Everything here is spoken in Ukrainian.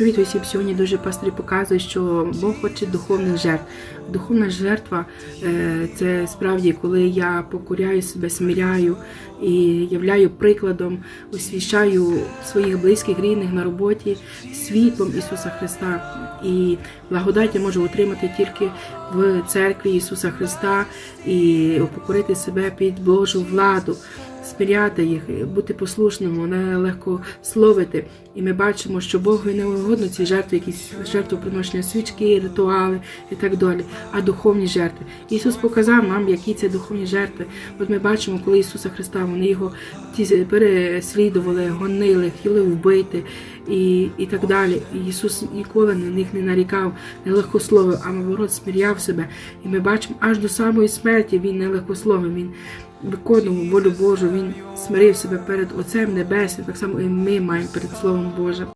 Привіт усім! Сьогодні дуже пастор показує, що Бог хоче духовних жертв. Духовна жертва е, це справді, коли я покоряю себе, смиряю і являю прикладом, освіщаю своїх близьких, рідних на роботі світлом Ісуса Христа. І благодать я можу отримати тільки в церкві Ісуса Христа і покорити себе під Божу владу смиряти їх, бути послушним, нелегко словити. І ми бачимо, що Богу не угодно ці жертви, якісь жертвоприношення свічки, ритуали і так далі, а духовні жертви. Ісус показав нам, які це духовні жертви. От ми бачимо, коли Ісуса Христа вони його ті переслідували, гонили, хотіли вбити і, і так далі. І Ісус ніколи на них не нарікав, не легкословив, а наоборот смиряв себе. І ми бачимо аж до самої смерті він не легкословив. Він виконував волю Божу, він смирив себе перед Отцем Небесним, так само і ми маємо перед Словом Божим.